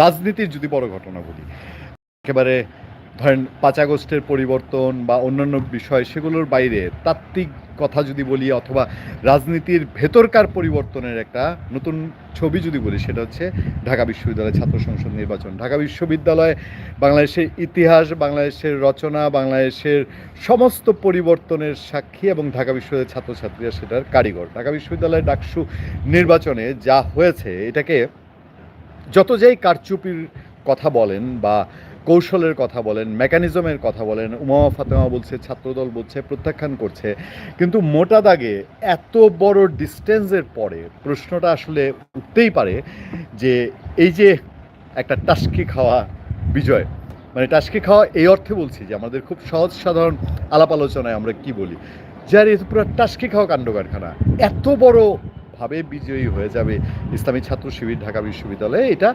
রাজনীতির যদি বড় ঘটনা বলি, একেবারে ধরেন পাঁচ আগস্টের পরিবর্তন বা অন্যান্য বিষয় সেগুলোর বাইরে তাত্ত্বিক কথা যদি বলি অথবা রাজনীতির ভেতরকার পরিবর্তনের একটা নতুন ছবি যদি বলি, সেটা হচ্ছে ঢাকা বিশ্ববিদ্যালয় ছাত্র সংসদ নির্বাচন। ঢাকা বিশ্ববিদ্যালয় বাংলাদেশের ইতিহাস, বাংলাদেশের রচনা, বাংলাদেশের সমস্ত পরিবর্তনের সাক্ষী এবং ঢাকা বিশ্ববিদ্যালয়ের ছাত্রছাত্রীরা সেটার কারিগর। ঢাকা বিশ্ববিদ্যালয়ের ডাকসু নির্বাচনে যা হয়েছে, এটাকে যত যেই কারচুপির কথা বলেন বা কৌশলের কথা বলেন মেকানিজমের কথা বলেন, উমা ফাতেমা বলছে, ছাত্রদল বলছে, প্রত্যাখ্যান করছে, কিন্তু মোটা দাগে এত বড় ডিস্টেন্সের পরে প্রশ্নটা আসলে উঠতেই পারে যে এই যে একটা টাস্কি খাওয়া বিজয় মানে টাস্কি খাওয়া এই অর্থে বলছি যে আমাদের খুব সহজ সাধারণ আলাপ আলোচনায় আমরা কি বলি? যার এ পুরো টাস্কি খাওয়া কাণ্ড কারখানা, এত বড় ভাবে বিজয়ী হয়ে যাবে ইসলামী ছাত্র শিবির ঢাকা বিশ্ববিদ্যালয়ে। এটা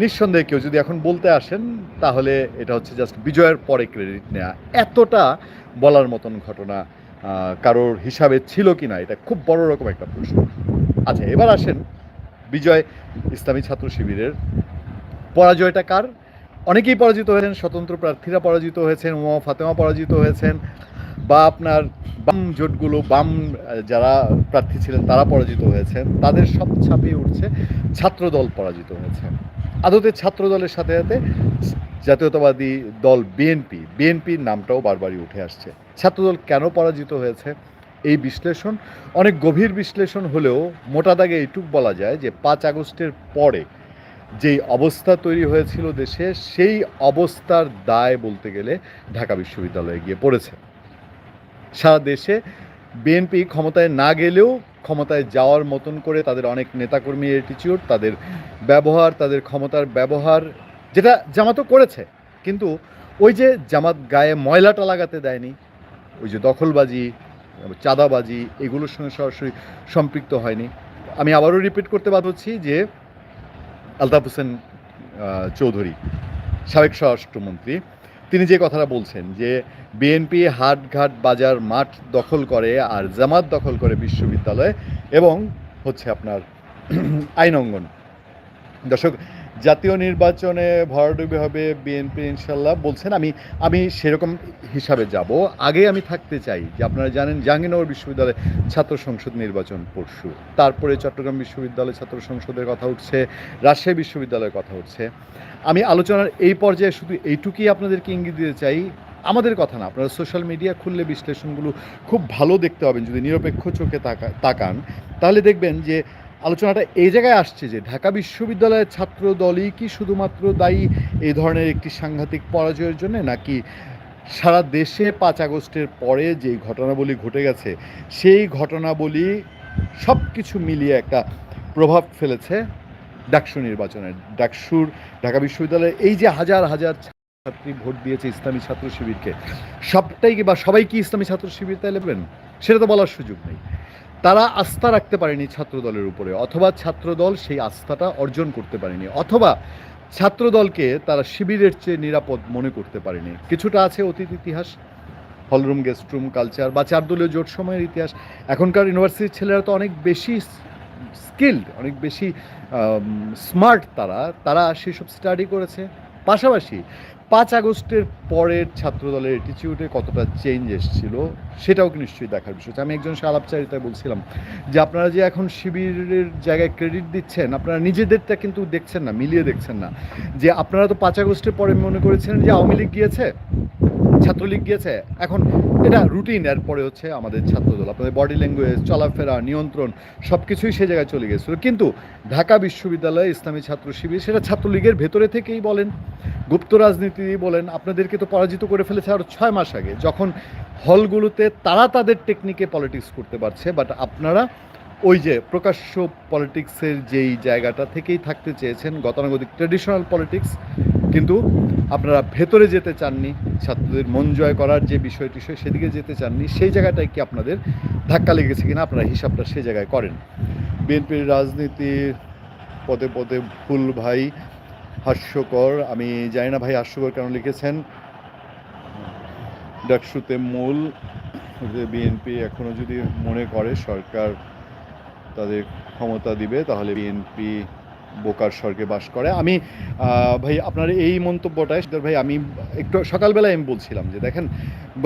নিঃসন্দেহে কেউ যদি এখন বলতে আসেন, তাহলে এটা হচ্ছে জাস্ট বিজয়ের পরে ক্রেডিট নেওয়া এতটা বলার মতন ঘটনা কারোর হিসাবে ছিল কি না, এটা খুব বড় রকম একটা প্রশ্ন। আচ্ছা এবার আসেন বিজয় ইসলামী ছাত্র শিবিরের। পরাজয়টা কার? অনেকেই পরাজিত হয়েছেন স্বতন্ত্র প্রার্থীরা পরাজিত হয়েছেন উমা ফাতেমা পরাজিত হয়েছেন। বা আপনার বাম জোটগুলো, বাম যারা প্রার্থী ছিলেন তারা পরাজিত হয়েছেন তাদের সব ছাপিয়ে উঠছে ছাত্রদল পরাজিত হয়েছে। আদতে ছাত্রদলের সাথে সাথে জাতীয়তাবাদী দল বিএনপি বিএনপির নামটাও বারবারই উঠে আসছে। ছাত্রদল কেন পরাজিত হয়েছে? এই বিশ্লেষণ, অনেক গভীর বিশ্লেষণ হলেও মোটা দাগে এইটুক বলা যায় যে পাঁচ আগস্টের পরে যেই অবস্থা তৈরি হয়েছিল দেশে, সেই অবস্থার দায় বলতে গেলে ঢাকা বিশ্ববিদ্যালয়ে গিয়ে পড়েছে। সারা দেশে বিএনপি ক্ষমতায় না গেলেও ক্ষমতায় যাওয়ার মতন করে তাদের অনেক নেতাকর্মী অ্যাটিচিউড তাদের ব্যবহার, তাদের ক্ষমতার ব্যবহার, যেটা জামাতও করেছে। কিন্তু ওই যে জামাত গায়ে ময়লাটা লাগাতে দেয়নি, ওই যে দখলবাজি, চাঁদাবাজি, এগুলোর সঙ্গে সরাসরি সম্পৃক্ত হয়নি। আমি আবারও রিপিট করতে বাধ্য হচ্ছি যে আলতাফ হোসেন চৌধুরী, সাবেক স্বরাষ্ট্রমন্ত্রী তিনি যে কথাটা বলছেন যে বিএনপি হাটঘাট বাজার মাঠ দখল করে আর জামাত দখল করে বিশ্ববিদ্যালয় এবং হচ্ছে আপনার আইন অঙ্গন। দর্শক জাতীয় নির্বাচনে ভরাডুবি হবে বিএনপি ইনশাল্লাহ। বলছেন, আমি আমি সেরকম হিসাবে যাব। আগে আমি থাকতে চাই। যে আপনারা জানেন, জাহাঙ্গীরনগর বিশ্ববিদ্যালয়ে ছাত্র সংসদ নির্বাচন পরশু। তারপরে চট্টগ্রাম বিশ্ববিদ্যালয় ছাত্র সংসদের কথা উঠছে, রাজশাহী বিশ্ববিদ্যালয়ের কথা উঠছে। আমি আলোচনার এই পর্যায়ে শুধু এইটুকুই আপনাদেরকে ইঙ্গিত দিতে চাই। আমাদের কথা না, আপনারা সোশ্যাল মিডিয়া খুললে বিশ্লেষণগুলো খুব ভালো দেখতে পাবেন। যদি নিরপেক্ষ চোখে তাকা, তাকান, তাহলে দেখবেন যে আলোচনাটা এই জায়গায় আসছে যে ঢাকা বিশ্ববিদ্যালয়ের ছাত্র দলই কি শুধুমাত্র দায়ী এই ধরনের একটি সাংঘাতিক পরাজয়ের জন্য, নাকি সারা দেশে পাঁচ আগস্টের পরে যে ঘটনাবলী ঘটে গেছে, সেই ঘটনাবলী সব কিছু মিলিয়ে একটা প্রভাব ফেলেছে ডাকসু নির্বাচনে। ডাকসুর ঢাকা বিশ্ববিদ্যালয়ে এই যে হাজার হাজার ছাত্রী ভোট দিয়েছে ইসলামী ছাত্র শিবিরকে, সবটাই কি বা সবাই কি ইসলামী ছাত্র শিবির তাই নেবেন সেটা তো বলার সুযোগ নেই। তারা আস্থা রাখতে পারেনি ছাত্রদলের উপরে, অথবা ছাত্রদল সেই আস্থাটা অর্জন করতে পারেনি, অথবা ছাত্রদলকে তারা শিবিরের চেয়ে নিরাপদ মনে করতে পারেনি। কিছুটা আছে অতীত ইতিহাস, হলরুম গেস্টরুম কালচার বা চারদলীয় জোট সময়ের ইতিহাস। এখনকার ইউনিভার্সিটির ছেলেরা তো অনেক বেশি স্কিল্ড অনেক বেশি স্মার্ট তারা তারা সেসব স্টাডি করেছে। পাশাপাশি পাঁচ আগস্টের পরের ছাত্রদলের অ্যাটিচিউডে কতটা চেঞ্জ এসেছিল, সেটাও কি নিশ্চয়ই দেখার বিষয়। আমি একজন আলাপচারিতায় বলছিলাম যে আপনারা যে এখন শিবিরের জায়গায় ক্রেডিট দিচ্ছেন, আপনারা নিজেদেরটা কিন্তু দেখছেন না, মিলিয়ে দেখছেন না। যে আপনারা তো পাঁচ আগস্টের পরে মনে করেছিলেন যে আওয়ামী লীগ গিয়েছে, ছাত্রলীগ গিয়েছে, এখন এটা রুটিন এর পরে হচ্ছে আমাদের ছাত্রদল, আপনাদের বডি ল্যাঙ্গুয়েজ চলাফেরা, নিয়ন্ত্রণ সব কিছুই সে জায়গায় চলে গেছিল কিন্তু ঢাকা বিশ্ববিদ্যালয়ে ইসলামী ছাত্র শিবির, সেটা ছাত্রলীগের ভেতরে থেকেই বলেন। গুপ্ত রাজনীতি বলেন, আপনাদেরকে তো পরাজিত করে ফেলেছে আরও ছয় মাস আগে, যখন হলগুলোতে তারা তাদের টেকনিকে পলিটিক্স করতে পারছে বাট আপনারা ওই যে প্রকাশ্য পলিটিক্সের যেই জায়গাটা থেকেই থাকতে চেয়েছেন, গতানুগতিক ট্রেডিশনাল পলিটিক্স কিন্তু আপনারা ভেতরে যেতে চাননি, ছাত্রদের মন জয় করার যে বিষয়টি সেদিকে যেতে চাননি, সেই জায়গাটায় কি আপনাদের ধাক্কা লেগেছে কিনা, আপনারা হিসাবটা সেই জায়গায় করেন। বিএনপির রাজনীতির পদে পদে ভুল ভাই হাস্যকর। আমি জানি না ভাই হাস্যকর কেন লিখেছেন। ডাকসুতে মূল, যে বিএনপি এখনও যদি মনে করে সরকার তাদের ক্ষমতা দিবে, তাহলে বিএনপি বোকার স্বর্গে বাস করে। আমি ভাই, আপনার এই মন্তব্যটায় ভাই, আমি একটু সকালবেলায় আমি বলছিলাম যে, দেখেন,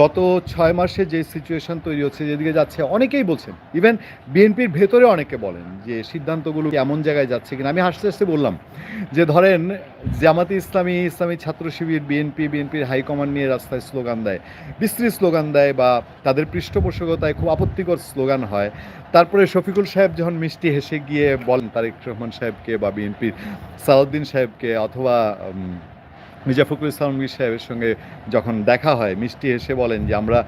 গত ছয় মাসে যে সিচুয়েশন তৈরি হচ্ছে, যেদিকে যাচ্ছে, অনেকেই বলছেন ইভেন বিএনপির ভেতরে অনেকে বলেন যে, সিদ্ধান্তগুলো এমন জায়গায় যাচ্ছে কিনা? আমি হাসতে হাসতে বললাম যে, ধরেন, জামাতি ইসলামী ইসলামী ছাত্র শিবির, বিএনপি, বিএনপির হাইকমান্ড নিয়ে রাস্তায় স্লোগান দেয় বিস্তৃত স্লোগান দেয় বা তাদের পৃষ্ঠপোষকতায় খুব আপত্তিকর স্লোগান হয়। তারপরে শফিকুল সাহেব যখন মিষ্টি হেসে গিয়ে বলেন, তারেক রহমান সাহেবকে বা বিএনপির সালাউদ্দিন সাহেবকে অথবা মির্জা ফখরুল ইসলাম আলমগীর সাহেবের সঙ্গে যখন দেখা হয়, মিষ্টি হেসে বলেন যে, আমরা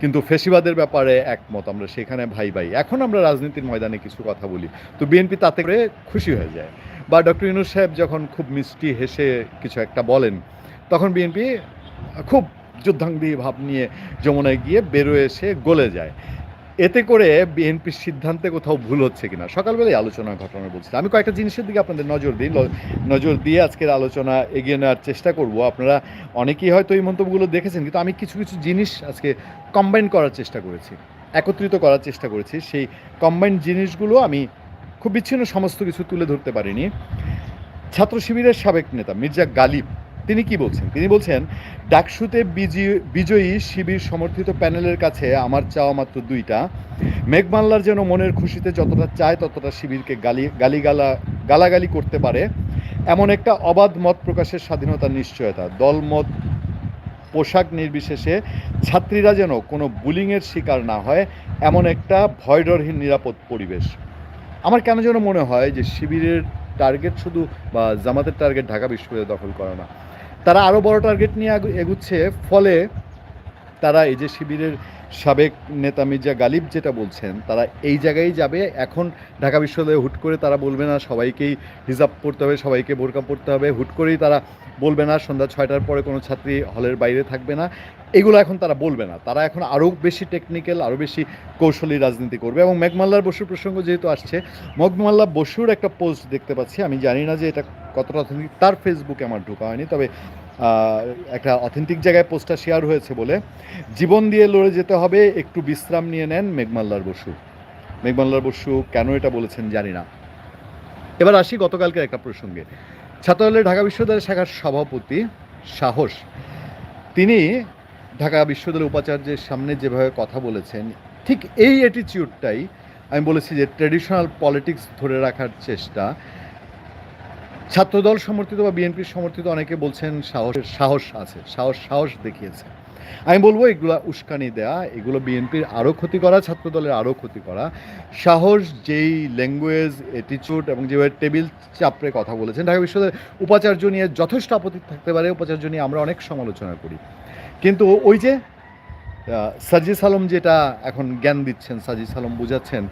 কিন্তু ফেসিবাদের ব্যাপারে একমত, আমরা সেখানে ভাই ভাই। এখন আমরা রাজনীতির ময়দানে কিছু কথা বলি। তো বিএনপি তাতে করে খুশি হয়ে যায়। বা ডক্টর ইউনুস সাহেব যখন খুব মিষ্টি হেসে কিছু একটা বলেন, তখন বিএনপি খুব যুদ্ধাঙ্গী ভাব নিয়ে যমুনায় গিয়ে বেরোয় এসে গলে যায়। এতে করে বিএনপির সিদ্ধান্তে কোথাও ভুল হচ্ছে কিনা? সকালবেলায় আলোচনা ঘটনা বলছি। আমি কয়েকটা জিনিসের দিকে আপনাদের নজর দিই। নজর দিয়ে আজকের আলোচনা এগিয়ে নেওয়ার চেষ্টা করব। আপনারা অনেকেই হয়তো এই মন্তব্যগুলো দেখেছেন, কিন্তু আমি কিছু কিছু জিনিস আজকে কম্বাইন করার চেষ্টা করেছি, একত্রিত করার চেষ্টা করেছি। সেই কম্বাইন জিনিসগুলো আমি খুব বিচ্ছিন্ন সমস্ত কিছু তুলে ধরতে পারিনি। ছাত্র শিবিরের সাবেক নেতা মির্জা গালিব তিনি কি বলছেন? তিনি বলছেন, ডাকসুতে বিজি- বিজয়ী শিবির সমর্থিত প্যানেলের কাছে আমার চাওয়া মাত্র দুইটা। মেঘমাল্লার যেন মনের খুশিতে যতটা চায় ততটা শিবিরকে গালি, গালিগালা, গালাগালি করতে পারে। এমন একটা অবাধ মত প্রকাশের স্বাধীনতার নিশ্চয়তা। দলমত, পোশাক নির্বিশেষে ছাত্রীরা যেন কোনো বুলিংয়ের শিকার না হয়, এমন একটা ভয়ডরহীন নিরাপদ পরিবেশ। আমার কেন যেন মনে হয় যে শিবিরের টার্গেট শুধু বা জামাতের টার্গেট ঢাকা বিশ্ববিদ্যালয় দখল করা না। তারা আরও বড় টার্গেট নিয়ে এগুচ্ছে ফলে তারা এই যে শিবিরের সাবেক নেতা মির্জা গালিব যেটা বলছেন, তারা এই জায়গায় যাবে। এখন ঢাকা বিশ্ববিদ্যালয়ে হুট করে তারা বলবে না, সবাইকেই হিজাব পড়তে হবে, সবাইকে বোরকা পড়তে হবে। হুট করেই তারা বলবে না, সন্ধ্যা ছয়টার পরে কোনো ছাত্রী হলের বাইরে থাকবে না। এগুলো এখন তারা বলবে না। তারা এখন আরও বেশি টেকনিক্যাল আরও বেশি কৌশলী রাজনীতি করবে এবং মেঘমাল্লার বসুর প্রসঙ্গ যেহেতু আসছে মগমাল্লা বসুর একটা পোস্ট দেখতে পাচ্ছি। আমি জানি না যে এটা কতটা তার ফেসবুকে আমার ঢোকা হয়নি, তবে একটা অথেন্টিক জায়গায় পোস্টটা শেয়ার হয়েছে বলে। জীবন দিয়ে লড়ে যেতে হবে, একটু বিশ্রাম নিয়ে নেন মেঘমাল্লার বসু। মেঘমাল্লার বসু কেন এটা বলেছেন জানি না। এবার আসি গতকালকের একটা প্রসঙ্গে। ছাত্রদলের ঢাকা বিশ্ববিদ্যালয় শাখার সভাপতি সাহস, তিনি ঢাকা বিশ্ববিদ্যালয় উপাচার্যের সামনে যেভাবে কথা বলেছেন, ঠিক এই অ্যাটিচিউডটাই আমি বলেছি যে ট্র্যাডিশনাল পলিটিক্স ধরে রাখার চেষ্টা। ছাত্রদল সমর্থিত বা বিএনপির সমর্থিত অনেকে বলছেন সাহসের সাহস আছে, সাহস সাহস দেখিয়েছে। আমি বলব এগুলো উস্কানি দেয়া, এগুলো বিএনপির আরও ক্ষতি করা, ছাত্রদলের আরও ক্ষতি করা। সাহস যেই ল্যাঙ্গুয়েজ অ্যাটিচিউড এবং যেভাবে টেবিল চাপড়ে কথা বলেছেন, ঢাকা বিশ্ববিদ্যালয়ের উপাচার্য নিয়ে যথেষ্ট আপত্তি থাকতে পারে, উপাচার্য নিয়ে আমরা অনেক সমালোচনা করি। কিন্তু ওই যে সাজিস আলম যেটা এখন জ্ঞান দিচ্ছেন, সাজিস আলম বুঝাচ্ছেন,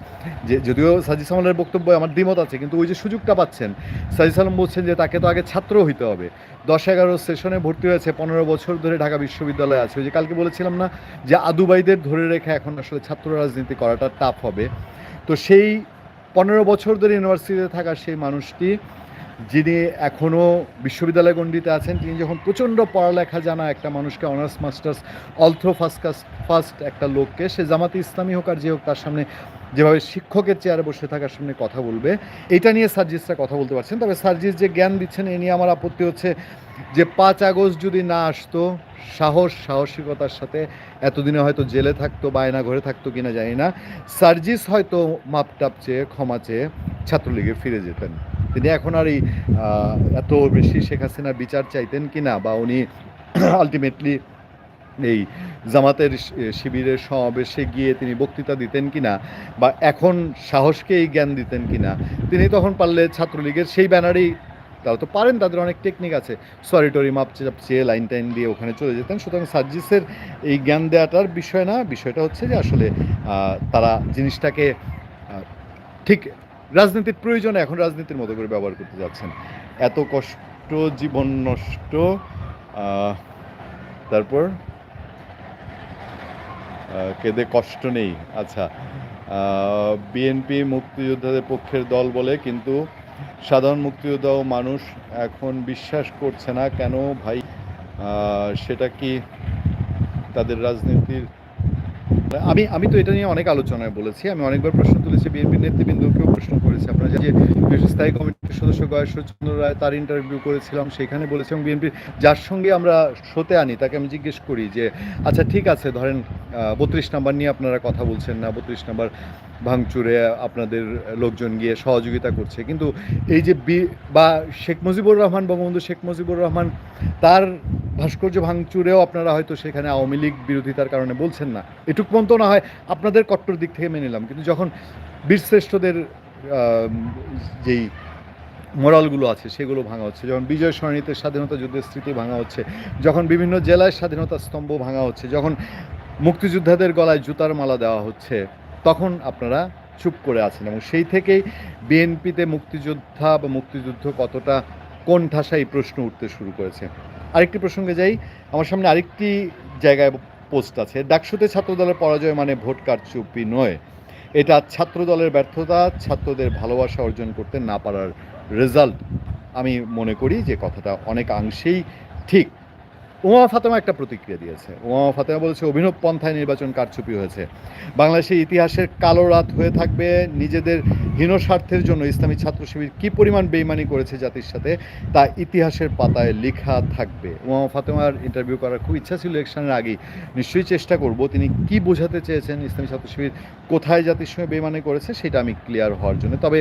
যে যদিও সাজিস আলমের বক্তব্য আমার দ্বিমত আছে, কিন্তু ওই যে সুযোগটা পাচ্ছেন, সাজিস আলম বলছেন যে তাকে তো আগে ছাত্র হইতে হবে। দশ এগারো সেশনে ভর্তি হয়েছে, পনেরো বছর ধরে ঢাকা বিশ্ববিদ্যালয়ে আছে। ওই যে কালকে বলেছিলাম না যে আদুবাইদের ধরে রেখে এখন আসলে ছাত্র রাজনীতি করাটা টাফ হবে। তো সেই পনেরো বছর ধরে ইউনিভার্সিটিতে থাকা সেই মানুষটি যিনি এখনও বিশ্ববিদ্যালয় গণ্ডিতে আছেন, তিনি যখন প্রচণ্ড পড়ালেখা জানা একটা মানুষকে, honours, masters all through first first একটা লোককে, সে জামাতে ইসলামী হোক আর যে হোক তার সামনে যেভাবে শিক্ষকের চেয়ারে বসে থাকার সামনে কথা বলবে, এটা নিয়ে সার্জিসরা কথা বলতে পারছেন। তবে সার্জিস যে জ্ঞান দিচ্ছেন, এ নিয়ে আমার আপত্তি হচ্ছে যে পাঁচ আগস্ট যদি না আসতো, সাহস, সাহসিকতার সাথে এতদিনে হয়তো জেলে থাকতো বায়না ঘরে থাকতো কিনা জানি না। সার্জিস হয়তো মাপটাপ চেয়ে, ক্ষমা চেয়ে ছাত্রলীগে ফিরে যেতেন। তিনি এখন আর এই এত বেশি শেখ হাসিনার বিচার চাইতেন কি না বা উনি আলটিমেটলি এই জামাতের শিবিরের সমাবেশে গিয়ে তিনি বক্তৃতা দিতেন কিনা বা এখন সাহসকে এই জ্ঞান দিতেন কিনা, তিনি তখন পারলে ছাত্রলীগের সেই ব্যানারেই তারা তো পারেন, তাদের অনেক টেকনিক আছে। সরি টরি মাপ চেয়ে লাইন টাইন দিয়ে ওখানে চলে যেতেন। সুতরাং সার্জিসের এই জ্ঞান দেওয়াটার বিষয় না, বিষয়টা হচ্ছে যে আসলে তারা জিনিসটাকে ঠিক রাজনীতির প্রয়োজনে এখন রাজনীতির মতো করে ব্যবহার করতে যাচ্ছেন। এত কষ্ট, জীবন নষ্ট তারপর কেঁদে কষ্ট নেই। আচ্ছা বিএনপি মুক্তিযোদ্ধাদের পক্ষের দল বলে, কিন্তু সাধারণ মুক্তিযোদ্ধা ও মানুষ এখন বিশ্বাস করছে না কেন ভাই? সেটা কি তাদের রাজনীতির আমি আমি তো এটা নিয়ে অনেক আলোচনায় বলেছি। আমি অনেকবার প্রশ্ন তুলেছি, বিএনপি নেতৃবৃন্দকেও প্রশ্ন করেছি আপনারা যে স্থায়ী কমিটির সদস্য গয়েশ্বরচন্দ্র রায় তার ইন্টারভিউ করেছিলাম, সেখানে বলেছি এবং বিএনপির যার সঙ্গে আমরা শোতে আনি, তাকে আমি জিজ্ঞেস করি যে আচ্ছা ঠিক আছে, ধরেন বত্রিশ নাম্বার নিয়ে আপনারা কথা বলছেন না, বত্রিশ নাম্বার ভাঙচুরে আপনাদের লোকজন গিয়ে সহযোগিতা করছে। কিন্তু এই যে বি, বা শেখ মুজিবুর রহমান, বঙ্গবন্ধু শেখ মুজিবুর রহমান, তার ভাস্কর্য ভাঙচুরেও আপনারা হয়তো সেখানে আওয়ামী লীগ বিরোধিতার কারণে বলছেন না। এটুক পর্যন্ত না হয় আপনাদের কট্টর দিক থেকে মেনে নিলাম। কিন্তু যখন বীরশ্রেষ্ঠদের যেই মোরালগুলো আছে, সেগুলো ভাঙা হচ্ছে, যখন বিজয় সরণিতে স্বাধীনতা যুদ্ধের স্মৃতি ভাঙা হচ্ছে, যখন বিভিন্ন জেলায় স্বাধীনতা স্তম্ভ ভাঙা হচ্ছে, যখন মুক্তিযোদ্ধাদের গলায় জুতার মালা দেওয়া হচ্ছে, তখন আপনারা চুপ করে আছেন এবং সেই থেকেই বিএনপিতে মুক্তিযোদ্ধা বা মুক্তিযুদ্ধ কতটা কোন ঠাসা এই প্রশ্ন উঠতে শুরু করেছে। আরেকটি প্রসঙ্গে যাই, আমার সামনে আরেকটি জায়গায় পোস্ট আছে। ডাকসুতে ছাত্রদলের পরাজয় মানে ভোট কারচুপি নয়। এটা ছাত্রদলের ব্যর্থতা, ছাত্রদের ভালোবাসা অর্জন করতে না পারার রেজাল্ট আমি মনে করি যে কথাটা অনেকাংশেই ঠিক। উমা ফাতেমা একটা প্রতিক্রিয়া দিয়েছে। উমা ফাতেমা বলেছে, অভিনব পন্থায় নির্বাচন কারচুপি হয়েছে। বাংলাদেশের ইতিহাসের কালো রাত হয়ে থাকবে। নিজেদের হীন স্বার্থের জন্য ইসলামী ছাত্র শিবির কী পরিমাণ বেইমানি করেছে জাতির সাথে, তা ইতিহাসের পাতায় লেখা থাকবে। উমা ফাতেমার ইন্টারভিউ করার খুব ইচ্ছা ছিল ইলেকশনের আগেই। নিশ্চয়ই চেষ্টা করব, তিনি কি বোঝাতে চেয়েছেন ইসলামী ছাত্র শিবির কোথায় জাতির সঙ্গে বেইমানি করেছে, সেটা আমি ক্লিয়ার হওয়ার জন্য। তবে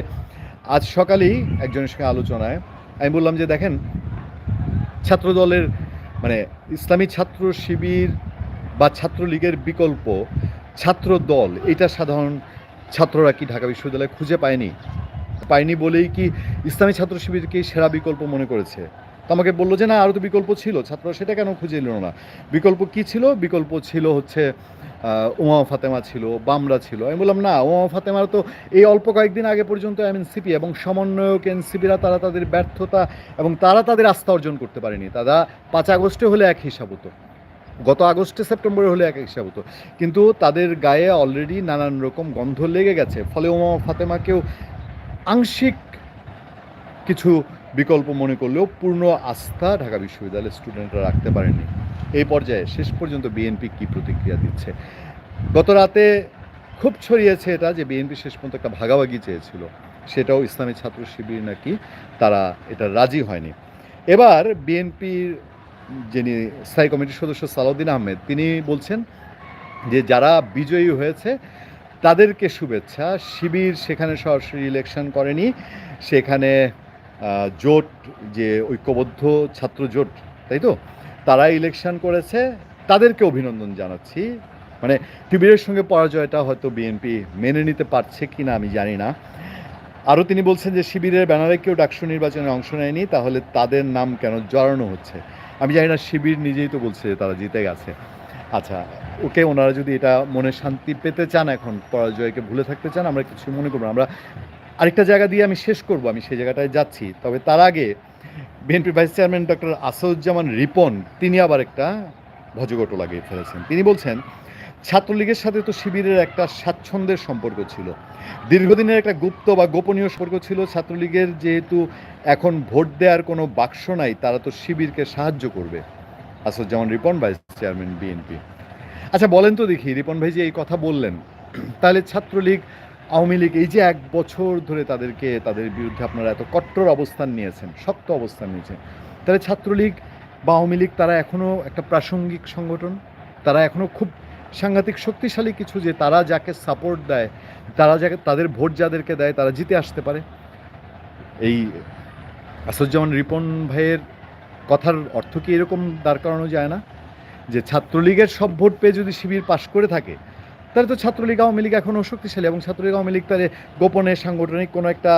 আজ সকালেই একজনের সঙ্গে আলোচনায় আমি বললাম যে, দেখেন, ছাত্রদলের মানে ইসলামী ছাত্র শিবির বা ছাত্রলীগের বিকল্প, ছাত্র দল, এটা সাধারণ ছাত্ররা কি ঢাকা বিশ্ববিদ্যালয়ে খুঁজে পায়নি? পায়নি বলেই কি ইসলামী ছাত্র শিবিরকে সেরা বিকল্প মনে করেছে? তো আমাকে বলল যে, না, আরও তো বিকল্প ছিল। ছাত্ররা সেটা কেন খুঁজে এলো না? বিকল্প কি ছিল? বিকল্প ছিল হচ্ছে উমা ফাতেমা ছিল, বামরা ছিল। আমি বললাম, না উমা ফাতেমার তো এই অল্প কয়েকদিন আগে পর্যন্ত এমএনসিপি এবং সমন্বয়ক এনসিপিরা তারা তাদের ব্যর্থতা এবং তারা তাদের আস্থা অর্জন করতে পারেনি। তারা পাঁচ আগস্টে হলে এক হিসাব হতো। গত আগস্টে সেপ্টেম্বরে হলে এক হিসাব হতো। কিন্তু তাদের গায়ে অলরেডি নানান রকম গন্ধ লেগে গেছে। ফলে ওমা ফাতেমাকেও আংশিক কিছু বিকল্প মনে করলেও পূর্ণ আস্থা ঢাকা বিশ্ববিদ্যালয়ের স্টুডেন্টরা রাখতে পারেনি। এই পর্যায়ে শেষ পর্যন্ত বিএনপি কি প্রতিক্রিয়া দিচ্ছে? গত রাতে খুব ছড়িয়েছে এটা যে বিএনপি শেষ পর্যন্ত একটা ভাগাভাগি চেয়েছিল। সেটাও ইসলামী ছাত্র শিবির নাকি তারা এটা রাজি হয়নি। এবার বিএনপির যিনি স্থায়ী কমিটির সদস্য সালাউদ্দিন আহমেদ, তিনি বলছেন যে যারা বিজয়ী হয়েছে তাদেরকে শুভেচ্ছা। শিবির সেখানে সরাসরি ইলেকশন করেনি। সেখানে জোট যে ঐক্যবদ্ধ ছাত্র জোট, তাই তো? তারা ইলেকশন করেছে, তাদেরকে অভিনন্দন জানাচ্ছি। মানে টিবিরের সঙ্গে পরাজয়টা হয়তো বিএনপি মেনে নিতে পারছে কি না আমি জানি না। আরও তিনি বলছেন যে শিবিরের ব্যানারে কেউ ডাকসু নির্বাচনে অংশ নেয়নি, তাহলে তাদের নাম কেন জড়ানো হচ্ছে? আমি জানি না, শিবির নিজেই তো বলছে তারা জিতে গেছে। আচ্ছা ওকে ওনারা যদি এটা মনে শান্তি পেতে চান, এখন পরাজয়কে ভুলে থাকতে চান, আমরা কিছু মনে করব। আমরা আরেকটা জায়গা দিয়ে আমি শেষ করব, আমি সেই জায়গাটায় যাচ্ছি। তবে তার আগে BNP vice chairman doctor Asaduzzaman Ripon, তিনি আবার একটা ভজগট লাগিয়ে ফেলেছেন। তিনি বলছেন, ছাত্রলীগের সাথে তো শিবিরের একটা স্বাচ্ছন্দ্যের সম্পর্ক ছিল। দীর্ঘদিনের একটা গুপ্ত বা গোপনীয় সম্পর্ক ছিল। ছাত্রলীগের যেহেতু এখন ভোট দেওয়ার কোনো বাক্স নাই, তারা তো শিবিরকে সাহায্য করবে। Asaduzzaman Ripon, vice chairman BNP. আচ্ছা বলেন তো দেখি, রিপন ভাই যে এই কথা বললেন, তাহলে ছাত্রলীগ আওয়ামী লীগ এই যে এক বছর ধরে তাদেরকে, তাদের বিরুদ্ধে আপনারা এত কট্টর অবস্থান নিয়েছেন, শক্ত অবস্থান নিয়েছেন, তাহলে ছাত্রলীগ বা আওয়ামী লীগ তারা এখনও একটা প্রাসঙ্গিক সংগঠন? তারা এখনও খুব সাংঘাতিক শক্তিশালী কিছু যে তারা যাকে সাপোর্ট দেয়, তারা যাকে, তাদের ভোট যাদেরকে দেয়, তারা জিতে আসতে পারে? এই আসাদুজ্জামান রিপন ভাইয়ের কথার অর্থ কি এরকম দাঁড় করানো যায় না? যে ছাত্রলীগের সব ভোট পেয়ে যদি শিবির পাশ করে থাকে তাহলে তো ছাত্রলীগ আওয়ামী লীগ এখনও শক্তিশালী এবং ছাত্রলীগ আওয়ামী লীগ তাহলে গোপনে সাংগঠনিক কোনো একটা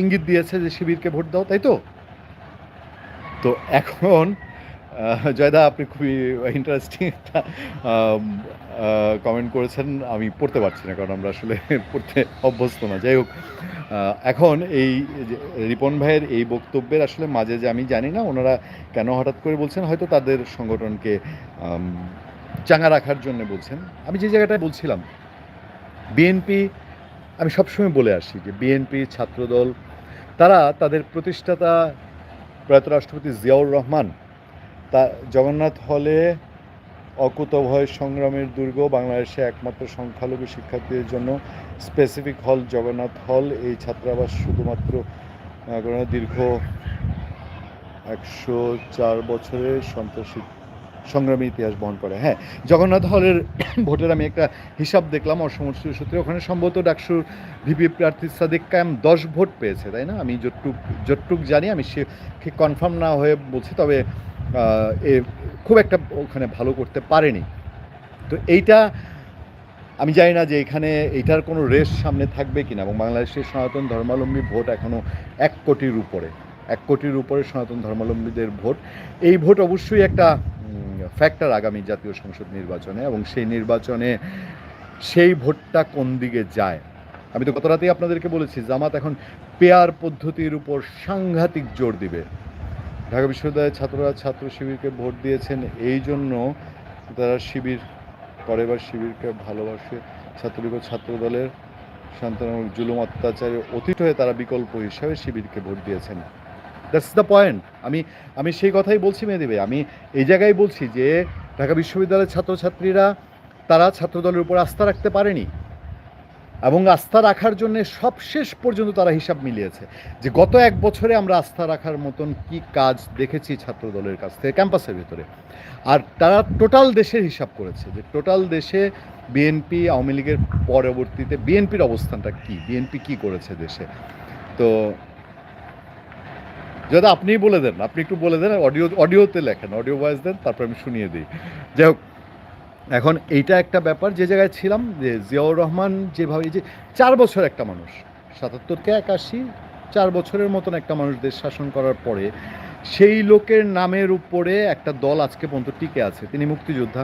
ইঙ্গিত দিয়েছে যে শিবিরকে ভোট দাও, তাই তো? তো এখন জয়দা, আপনি খুবই ইন্টারেস্টিং একটা কমেন্ট করেছেন। আমি পড়তে পারছি না, কারণ আমরা আসলে পড়তে অভ্যস্ত না। যাই হোক এখন এই রিপন ভাইয়ের এই বক্তব্যের আসলে মাঝে যে আমি জানি না, ওনারা কেন হঠাৎ করে বলছেন, হয়তো তাদের সংগঠনকে চাঙা রাখার জন্য বলছেন। আমি যে জায়গাটায় বলছিলাম বিএনপি আমি সবসময় বলে আসি যে বিএনপি ছাত্রদল, তারা তাদের প্রতিষ্ঠাতা প্রয়াত রাষ্ট্রপতি জিয়াউর রহমান, তা জগন্নাথ হলে অকুতভয় সংগ্রামের দুর্গ, বাংলাদেশে একমাত্র সংখ্যালঘু শিক্ষার্থীদের জন্য স্পেসিফিক হল জগন্নাথ হল এই ছাত্রাবাস শুধুমাত্র দীর্ঘ একশো চার বছরের সন্ত্রাসী সংগ্রামী ইতিহাস বহন করে। হ্যাঁ জগন্নাথ হলের ভোটের আমি একটা হিসাব দেখলাম, অসমষ্টি সূত্রে। ওখানে সম্ভবত ডাকসুর ভিপি প্রার্থী সাদিক কায়াম দশ ভোট পেয়েছে, তাই না? আমি যতটুক যতটুক জানি, আমি সে ঠিক কনফার্ম না হয়ে বলছি, তবে এ খুব একটা ওখানে ভালো করতে পারেনি। তো এইটা আমি জানি না যে এখানে এইটার কোনো রেস সামনে থাকবে কিনা, এবং বাংলাদেশের সনাতন ধর্মাবলম্বী ভোট এখনও এক কোটির উপরে, এক কোটির উপরে সনাতন ধর্মাবলম্বীদের ভোট। এই ভোট অবশ্যই একটা ফ্যাক্টর আগামী জাতীয় সংসদ নির্বাচনে এবং সেই নির্বাচনে সেই ভোটটা কোন দিকে যায়? আমি তো গত রাতেই আপনাদেরকে বলেছি, জামাত এখন পেয়ার পদ্ধতির উপর সাংঘাতিক জোর দিবে। ঢাকা বিশ্ববিদ্যালয়ের ছাত্ররা ছাত্র শিবিরকে ভোট দিয়েছেন, এই জন্য তারা শিবির করে বা শিবিরকে ভালোবাসে। ছাত্রলীগ ও ছাত্র দলের সন্তান জুলুম অত্যাচারে অতীত হয়ে তারা বিকল্প হিসাবে শিবিরকে ভোট দিয়েছেন। দ্যাটস দ্য পয়েন্ট আমি আমি সেই কথাই বলছি মেয়ে দেবে আমি এই জায়গায় বলছি যে, ঢাকা বিশ্ববিদ্যালয়ের ছাত্রছাত্রীরা, তারা ছাত্রদলের উপর আস্থা রাখতে পারেনি। এবং আস্থা রাখার জন্য সব শেষ পর্যন্ত তারা হিসাব মিলিয়েছে। যে গত এক বছরে আমরা আস্থা রাখার মতন কি কাজ দেখেছি ছাত্রদলের কাছ থেকে, ক্যাম্পাসের ভিতরে। আর তারা টোটাল দেশের হিসাব করেছে যে, টোটাল দেশে বিএনপি আওয়ামী লীগের পরবর্তীতে বিএনপির অবস্থানটা কি? বিএনপি কি করেছে দেশে? তো যদি আপনিই বলে দেন, আপনি একটু বলে দেন অডিও অডিওতে লেখেন অডিও ভয়েস দেন, তারপর আমি শুনিয়ে দিই। যাই হোক, এখন এইটা একটা ব্যাপার, যে জায়গায় ছিলাম, যে জিয়াউর রহমান যেভাবে যে চার বছর একটা মানুষ, সাতাত্তরকে একাশি, চার বছরের মতন একটা মানুষ দেশ শাসন করার পরে, সেই লোকের নামের উপরে একটা দল আজকে পর্যন্ত টিকে আছে। তিনি মুক্তিযোদ্ধা,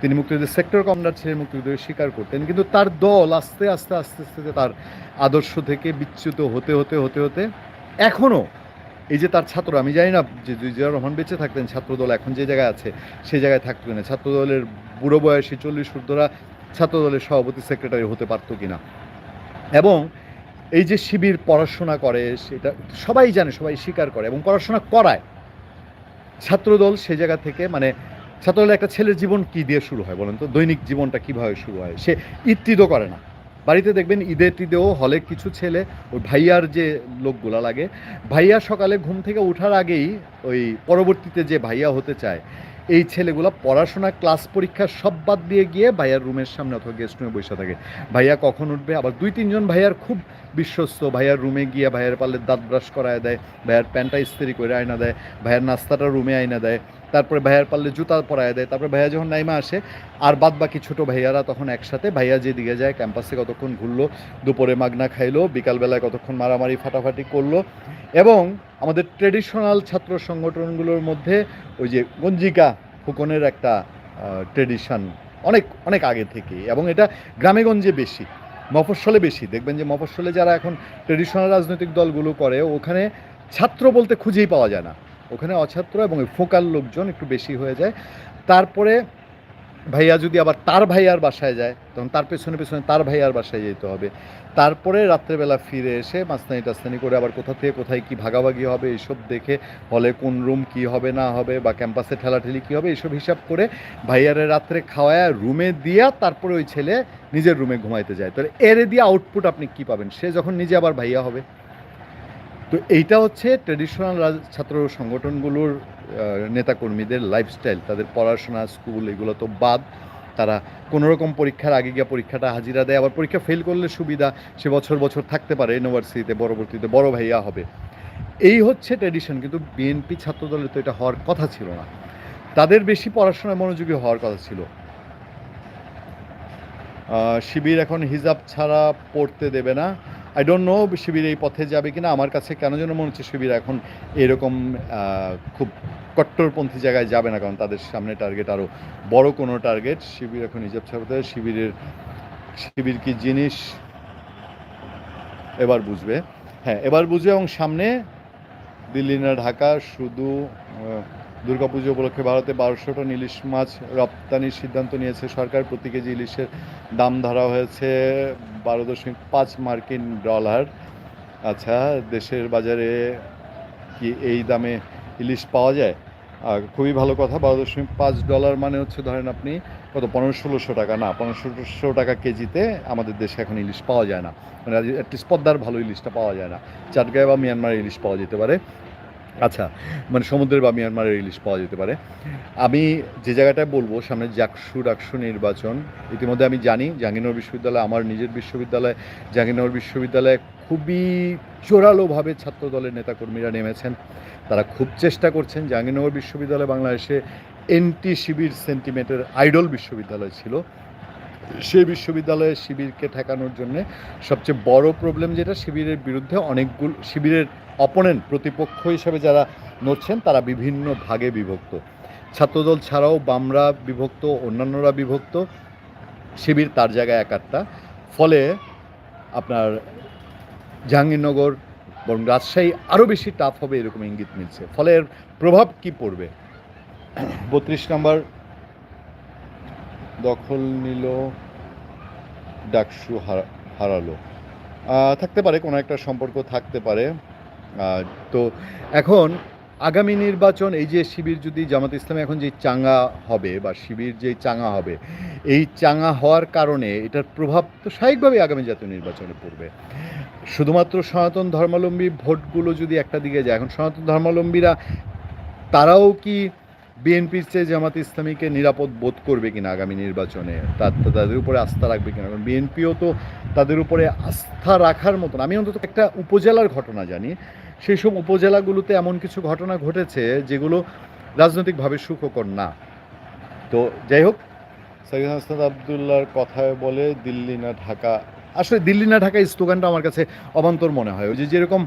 তিনি মুক্তিযুদ্ধের সেক্টর কমান্ডার ছিলেন মুক্তিযুদ্ধের স্বীকার করতেন, কিন্তু তার দল আস্তে আস্তে আস্তে আস্তে তার আদর্শ থেকে বিচ্যুত হতে হতে হতে হতে এখনও এই যে তার ছাত্র আমি জানি না যে জিয়াউর রহমান বেঁচে থাকতেন ছাত্রদল এখন যে জায়গায় আছে, সেই জায়গায় থাকতো কিনা? ছাত্রদলের বুড়ো বয়সী চল্লিশ ঊর্ধ্বরা ছাত্রদলের সভাপতি সেক্রেটারি হতে পারতো কিনা? এবং এই যে শিবির পড়াশোনা করে, সেটা সবাই জানে, সবাই স্বীকার করে এবং পড়াশোনা করায়। ছাত্রদল সে জায়গা থেকে মানে ছাত্রদলের একটা ছেলের জীবন কি দিয়ে শুরু হয় বলেন তো? দৈনিক জীবনটা কীভাবে শুরু হয়? সে ঈদ করে না। বাড়িতে দেখবেন ঈদে টিদেও হলে কিছু ছেলে ওই ভাইয়ার যে লোকগুলা লাগে, ভাইয়া সকালে ঘুম থেকে ওঠার আগেই ওই পরবর্তীতে যে ভাইয়া হতে চায়, এই ছেলেগুলো পড়াশোনা, ক্লাস পরীক্ষা সব বাদ দিয়ে গিয়ে ভাইয়ার রুমের সামনে অথবা গেস্ট রুমে বসে থাকে। ভাইয়া কখন উঠবে? আবার দুই, তিনজন ভাইয়ার খুব বিশ্বস্ত। ভাইয়ার রুমে গিয়ে ভাইয়ার পারলে দাঁত ব্রাশ করায় দেয়, ভাইয়ার প্যান্টটা ইস্ত্রি করে আয়না দেয়, ভাইয়ার নাস্তাটা রুমে আয়না দেয়। তারপরে ভাইয়ার পারলে জুতা পরায় দেয়। তারপরে ভাইয়া যখন নাইমা আসে, আর বাদ বাকি ছোটো ভাইয়ারা তখন একসাথে ভাইয়া যেদিকে যায়, ক্যাম্পাসে কতক্ষণ ঘুরলো, দুপুরে মাগনা খাইলো, বিকালবেলায় কতক্ষণ মারামারি ফাটাফাটি করল এবং আমাদের ট্রেডিশনাল ছাত্র সংগঠনগুলোর মধ্যে ওই যে গঞ্জিকা ফুকনের একটা ট্রেডিশন অনেক অনেক আগে থেকে এবং এটা গ্রামেগঞ্জে বেশি, মফস্বলে বেশি। দেখবেন যে মফস্বলে যারা এখন ট্রেডিশনাল রাজনৈতিক দলগুলো করে, ওখানে ছাত্র বলতে খুঁজেই পাওয়া যায় না। ওখানে অছাত্র এবং ফোকাল লোকজন একটু বেশি হয়ে যায়। তারপরে ভাইয়া যদি আবার তার ভাইয়ার বাসায় যায়, তখন তার পেছনে পেছনে তার ভাইয়ার বাসায় যেতে হবে। তারপরে রাত্রেবেলা ফিরে এসে মাস্তানি টাস্তানি করে আবার কোথা থেকে কোথায় কি ভাগাভাগি হবে এইসব দেখে হলে কোন রুম কি হবে না হবে বা ক্যাম্পাসে ঠেলাঠেলি কী হবে এইসব হিসাব করে ভাইয়ারে রাত্রে খাওয়ায়, রুমে দিয়া তারপরে ওই ছেলে নিজের রুমে ঘুমাইতে যায়। তাহলে এর দিয়ে আউটপুট আপনি কি পাবেন? সে যখন নিজে আবার ভাইয়া হবে। তো এইটা হচ্ছে ট্রেডিশনাল ছাত্র সংগঠনগুলোর নেতাকর্মীদের লাইফস্টাইল তাদের পড়াশোনা স্কুল এগুলো তো বাদ। তারা কোনো রকম পরীক্ষার আগে গিয়ে পরীক্ষাটা হাজিরা দেয়, আবার পরীক্ষা ফেল করলে সুবিধা, সে বছর বছর থাকতে পারে ইউনিভার্সিটিতে পরবর্তীতে বড় ভাইয়া হবে। এই হচ্ছে ট্রেডিশন কিন্তু বিএনপি ছাত্রদলের তো এটা হওয়ার কথা ছিল না। তাদের বেশি পড়াশোনায় মনোযোগী হওয়ার কথা ছিল। শিবির এখন হিজাব ছাড়া পড়তে দেবে না। আই ডোন্ট নো শিবির এই পথে যাবে কিনা। আমার কাছে কেন যেন মনে হচ্ছে শিবির এখন এরকম খুব কট্টরপন্থী জায়গায় যাবে না। কারণ তাদের সামনে টার্গেট আরও বড় কোনো টার্গেট শিবির এখন হিজাব ছাড়াতে শিবিরের, শিবির কি জিনিস? এবার বুঝবে। হ্যাঁ এবার বুঝবে এবং সামনে দিল্লি না ঢাকা, শুধু দুর্গাপুজো উপলক্ষে ভারতে বারোশো টন ইলিশ মাছ রপ্তানির সিদ্ধান্ত নিয়েছে সরকার। প্রতি কেজি ইলিশের দাম ধরা হয়েছে বারো দশমিক পাঁচ মার্কিন ডলার। আচ্ছা দেশের বাজারে কি এই দামে ইলিশ পাওয়া যায়? খুবই ভালো কথা, বারো দশমিক পাঁচ ডলার মানে হচ্ছে ধরেন আপনি কত, পনেরো ষোলোশো টাকা। না, পনেরো ষোলোশো টাকা কেজিতে আমাদের দেশে এখন ইলিশ পাওয়া যায় না। মানে অ্যাটলিস্ট পদ্মার ভালো ইলিশটা পাওয়া যায় না। চাটগাঁয় বা মিয়ানমারের ইলিশ পাওয়া যেতে পারে। আচ্ছা মানে সমুদ্রের বা মিয়ানমারের ইলিশ পাওয়া যেতে পারে। আমি যে জায়গাটায় বলব, সামনে জাকসু ডাকসু নির্বাচন, ইতিমধ্যে আমি জানি জাহাঙ্গীরনগর বিশ্ববিদ্যালয়, আমার নিজের বিশ্ববিদ্যালয়, জাহাঙ্গীরনগর বিশ্ববিদ্যালয়ে খুবই জোরালোভাবে ছাত্রদলের নেতাকর্মীরা নেমেছেন। তারা খুব চেষ্টা করছেন, জাহাঙ্গীরনগর বিশ্ববিদ্যালয় বাংলাদেশে এনটি শিবির সেন্টিমেন্টের আইডল বিশ্ববিদ্যালয় ছিল। সেই বিশ্ববিদ্যালয়ে শিবিরকে ঠেকানোর জন্য সবচেয়ে বড় প্রবলেম যেটা, শিবিরের বিরুদ্ধে অনেকগুলো, শিবিরের অপোনেন্ট প্রতিপক্ষ হিসেবে যারা নড়ছেন, তারা বিভিন্ন ভাগে বিভক্ত। ছাত্রদল ছাড়াও বামরা বিভক্ত, অন্যান্যরা বিভক্ত। শিবির তার জায়গায় একাত্তা। ফলে আপনার জাহাঙ্গীরনগর বরং রাজশাহী আরও বেশি টাফ হবে, এরকম ইঙ্গিত মিলছে। ফলে এর প্রভাব কি পড়বে? বত্রিশ নম্বর দখল নিল, ডাকসু হারা- হারালো। থাকতে পারে, কোনো একটা সম্পর্ক থাকতে পারে। তো এখন আগামী নির্বাচন, এই যে শিবির যদি জামাত ইসলামে এখন যে চাঙ্গা হবে বা শিবির যে চাঙ্গা হবে, এই চাঙ্গা হওয়ার কারণে এটার প্রভাব তো স্বাভাবিকভাবেই আগামী জাতীয় নির্বাচনে পড়বে। শুধুমাত্র সনাতন ধর্মাবলম্বী ভোটগুলো যদি একটা দিকে যায়, এখন সনাতন ধর্মাবলম্বীরা, তারাও কি বিএনপির চেয়ে জামাত ইসলামীকে নিরাপদ বোধ করবে কিনা আগামী নির্বাচনে? তাদের উপরে আস্থা রাখবে কিনা? কারণ বিএনপিও তো তাদের উপরে আস্থা রাখার মতন। আমি অন্তত একটা উপজেলার ঘটনা জানি। সেই সব উপজেলাগুলোতে এমন কিছু ঘটনা ঘটেছে যেগুলো রাজনৈতিকভাবে সুখকর না। তো যাই হোক সৈয়দ হাসনাদ আবদুল্লার কথায় বলে দিল্লি না ঢাকা আসলে দিল্লি না ঢাকা স্লোগানটা আমার কাছে অবান্তর মনে হয়। ওই যে যেরকম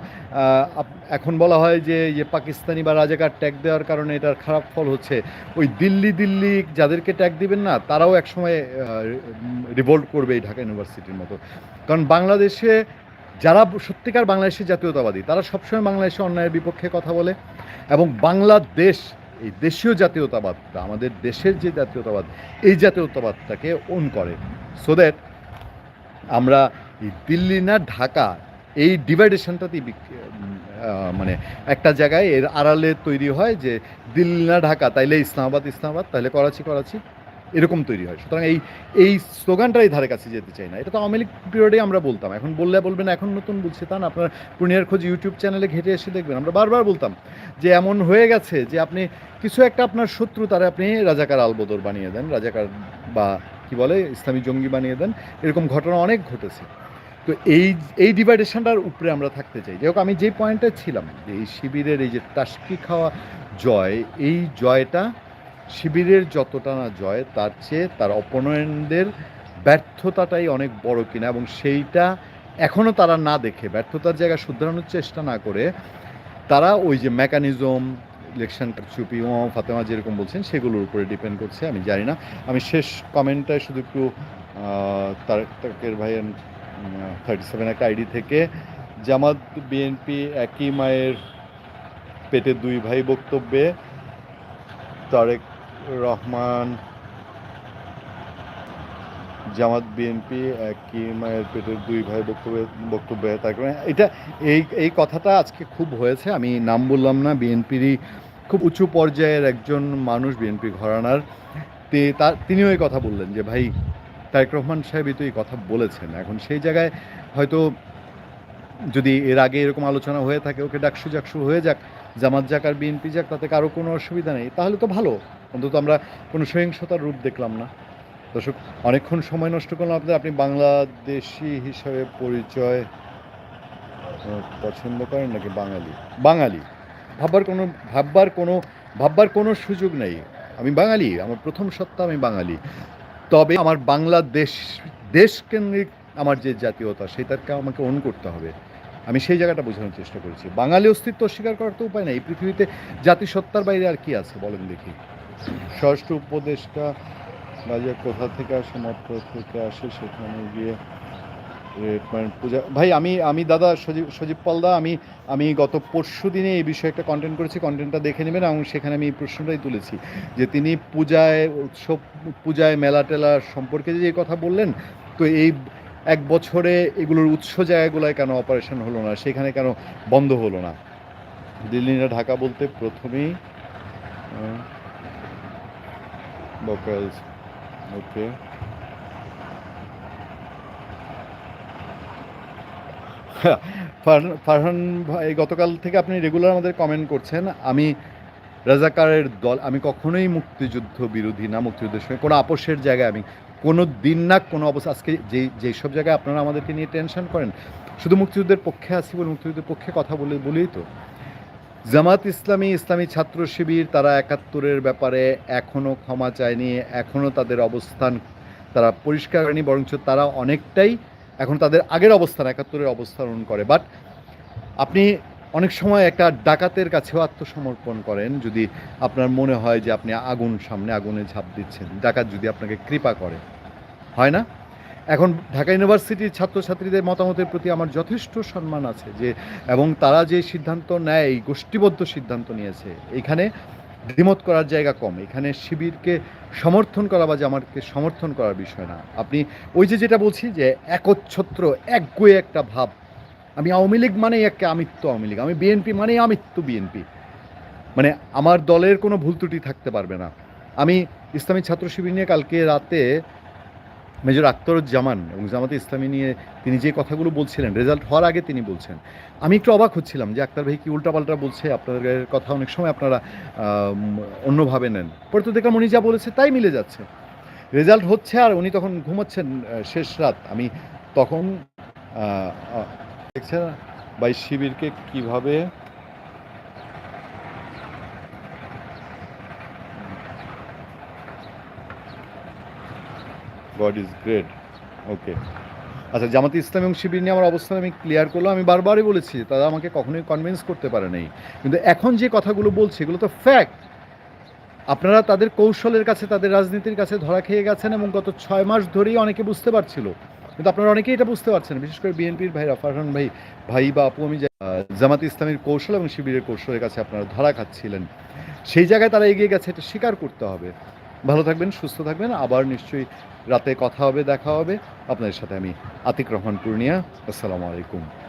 এখন বলা হয় যে যে পাকিস্তানি বা রাজাকার ট্যাগ দেওয়ার কারণে এটার খারাপ ফল হচ্ছে। ওই দিল্লি দিল্লি যাদেরকে ট্যাগ দিবেন না, তারাও একসময় রিভোল্ট করবে এই ঢাকা ইউনিভার্সিটির মতো। কারণ বাংলাদেশে যারা সত্যিকার বাংলাদেশের জাতীয়তাবাদী, তারা সবসময় বাংলাদেশে অন্যায়ের বিপক্ষে কথা বলে এবং বাংলাদেশ, এই দেশীয় জাতীয়তাবাদটা, আমাদের দেশের যে জাতীয়তাবাদ, এই জাতীয়তাবাদটাকে ওন করে। সো দ্যাট আমরা দিল্লি না ঢাকা, এই ডিভাইডেশনটাতেই মানে একটা জায়গায় এর আড়ালে তৈরি হয় যে দিল্লি না ঢাকা, তাইলে ইসলামাবাদ ইসলামাবাদ তাহলে করাচি করাচি, এরকম তৈরি হয়। সুতরাং এই এই স্লোগানটাই ধারে কাছে যেতে চাই না। এটা তো আওয়ামী লীগ পিরিয়ডে আমরা বলতাম। এখন বললে বলবেন এখন নতুন বলছি তা না। আপনার পূর্ণিয়ার খোঁজ ইউটিউব চ্যানেলে ঘেটে এসে দেখবেন। আমরা বারবার বলতাম যে এমন হয়ে গেছে যে আপনি কিছু একটা আপনার শত্রু, তারা আপনি রাজাকার আলবদর বানিয়ে দেন। রাজাকার বা কি বলে, ইসলামী জঙ্গি বানিয়ে দেন। এরকম ঘটনা অনেক ঘটেছে। তো এই এই ডিভাইডেশনটার উপরে আমরা থাকতে চাই। যাই হোক, আমি যে পয়েন্টে ছিলাম, যে এই শিবিরের এই যে টাস্কি খাওয়া জয়, এই জয়টা শিবিরের যতটা না জয়, তার চেয়ে তার অপোনেন্টদের ব্যর্থতাটাই অনেক বড় কিনা এবং সেইটা এখনও তারা না দেখে। ব্যর্থতার জায়গা শুধরানোর চেষ্টা না করে, তারা ওই যে মেকানিজম ইলেকশন চুপি ও ফাতেমা যেরকম বলছেন, সেগুলোর উপরে ডিপেন্ড করছে, আমি জানি না। আমি শেষ কমেন্টটায় শুধু একটু তারেক তাকের ভাইয়ের থার্টি সেভেন একটা আইডি থেকে জামাত বিএনপি একই মায়ের পেটে দুই ভাই বক্তব্যে তারেক রহমান, জামাত বিএনপি একই মায়ের পেটের দুই ভাই বক্তব্যে বক্তব্যে তাকে এটা, এই এই কথাটা আজকে খুব হয়েছে, আমি নাম বললাম না বিএনপিরই খুব উঁচু পর্যায়ের একজন মানুষ বিএনপি ঘরানার। তে তার, তিনিও এই কথা বললেন যে, ভাই, তারেক রহমান সাহেবই তো এই কথা বলেছেন। এখন সেই জায়গায় হয়তো যদি এর আগে এরকম আলোচনা হয়ে থাকে, ওকে ডাকসু জাকসু হয়ে যাক, জামাত যাক আর বিএনপি যাক, তাতে কারও কোনো অসুবিধা নেই। তাহলে তো ভালো। অন্তত আমরা কোনো সহিংসতার রূপ দেখলাম না। দর্শক, অনেকক্ষণ সময় নষ্ট করলাম আপনাদের। আপনি বাংলাদেশি হিসাবে পরিচয় পছন্দ করেন নাকি বাঙালি? বাঙালি। ভাববার কোনো ভাববার কোনো ভাববার কোনো সুযোগ নেই। আমি বাঙালি, আমার প্রথম সত্তা আমি বাঙালি। তবে আমার বাংলাদেশ, দেশকেন্দ্রিক আমার যে জাতীয়তা, সেটাকে আমাকে অন করতে হবে। আমি সেই জায়গাটা বোঝানোর চেষ্টা করেছি। বাঙালি অস্তিত্ব অস্বীকার করার তো উপায় নেই। এই পৃথিবীতে জাতিসত্তার বাইরে আর কি আছে, বলেন দেখি। স্বরাষ্ট্র উপদেষ্টা বাজে কোথা থেকে আসে মত্র থেকে আসে, সেখানে গিয়ে পূজা ভাই, আমি আমি দাদা সজীব সজীব পালদা আমি আমি গত পরশু দিনে এই বিষয়ে একটা কন্টেন্ট করেছি কন্টেন্টটা দেখে নেবেন এবং সেখানে আমি এই প্রশ্নটাই তুলেছি যে তিনি পূজায়, উৎসব, পূজায় মেলা টেলা সম্পর্কে যে কথা বললেন, তো এই এক বছরে এগুলোর উৎস জায়গাগুলোয় কেন অপারেশন হলো না, সেখানে কেন বন্ধ হলো না? দিল্লি না ঢাকা বলতে প্রথমেই ওকে ফারহান ভাই, গতকাল থেকে আপনি রেগুলার আমাদের কমেন্ট করছেন। আমি রাজাকারের দল, আমি কখনোই মুক্তিযুদ্ধ বিরোধী না, মুক্তিযুদ্ধের সঙ্গে কোনো আপোষের জায়গায় আমি কোনো দিন না, কোনো অবস্থা, আজকে যেই যেই সব জায়গায় আপনারা আমাদেরকে নিয়ে টেনশন করেন, শুধু মুক্তিযুদ্ধের পক্ষে আছি বলে, মুক্তিযুদ্ধের পক্ষে কথা বলে, বলেই তো। জামাত ইসলামী ইসলামী ছাত্র শিবির, তারা একাত্তরের ব্যাপারে এখনও ক্ষমা চায়নি এখনও তাদের অবস্থান তারা পরিষ্কার করেনি, বরঞ্চ তারা অনেকটাই এখন তাদের আগের অবস্থান, একাত্তরের অবস্থান করে। বাট আপনি অনেক সময় একটা ডাকাতের কাছেও আত্মসমর্পণ করেন, যদি আপনার মনে হয় যে আপনি আগুন সামনে আগুনে ঝাঁপ দিচ্ছেন। ডাকাত যদি আপনাকে কৃপা করে। হয় না? এখন ঢাকা ইউনিভার্সিটির ছাত্রছাত্রীদের মতামতের প্রতি আমার যথেষ্ট সম্মান আছে যে, এবং তারা যে সিদ্ধান্ত নেয় গোষ্ঠীবদ্ধ সিদ্ধান্ত নিয়েছে, এখানে দ্বিমত করার জায়গা কম। এখানে শিবিরকে সমর্থন করা বা যে জামাতকে সমর্থন করার বিষয় না। আপনি ওই যে যেটা বলছি যে একচ্ছত্র, একগুয়ে একটা ভাব। আমি আওয়ামী লীগ মানেই একটা আমিত্ব আওয়ামী লীগ। আমি বিএনপি মানেই আমিত্ব বিএনপি। মানে আমার দলের কোনো ভুল ত্রুটি থাকতে পারবে না। আমি ইসলামী ছাত্র শিবির নিয়ে কালকে রাতে মেজর আখতারুজ্জামান এবং জামাতে ইসলামী নিয়ে তিনি যে কথাগুলো বলছিলেন রেজাল্ট হওয়ার আগে তিনি বলছেন। আমি একটু অবাক হচ্ছিলাম যে আক্তার ভাই কি উল্টাপাল্টা বলছে, আপনাদের কথা অনেক সময় আপনারা অন্যভাবে নেন। পরে তো দেখলাম উনি যা বলেছে তাই মিলে যাচ্ছে। রেজাল্ট হচ্ছে আর উনি তখন ঘুমাচ্ছেন শেষ রাত। আমি তখন দেখছেন ভাই শিবিরকে কীভাবে গড ইজ গ্রেট ওকে আচ্ছা জামাত ইসলাম এবং শিবির নিয়ে আমার অবস্থান আমি ক্লিয়ার করলাম। আমি বারবারই বলেছি, তারা আমাকে কখনোই কনভিন্স করতে পারে নাই। কিন্তু এখন যে কথাগুলো বলছে, এগুলো তো ফ্যাক্ট আপনারা তাদের কৌশলের কাছে, তাদের রাজনীতির কাছে ধরা খেয়ে গেছেন এবং গত ছয় মাস ধরেই অনেকে বুঝতে পারছিল। কিন্তু আপনারা অনেকেই এটা বুঝতে পারছেন, বিশেষ করে বিএনপির ভাইরা, ফারহান ভাই ভাই বা আপু, আমি জামাত ইসলামের কৌশল এবং শিবিরের কৌশলের কাছে আপনারা ধরা খাচ্ছিলেন। সেই জায়গায় তারা এগিয়ে গেছে, এটা স্বীকার করতে হবে। ভালো থাকবেন, সুস্থ থাকবেন, আবার নিশ্চয়ই রাতে কথা হবে দেখা হবে। আপনাদের সাথে আমি আতিক রহমান পূর্ণিয়া। আসসালামু আলাইকুম।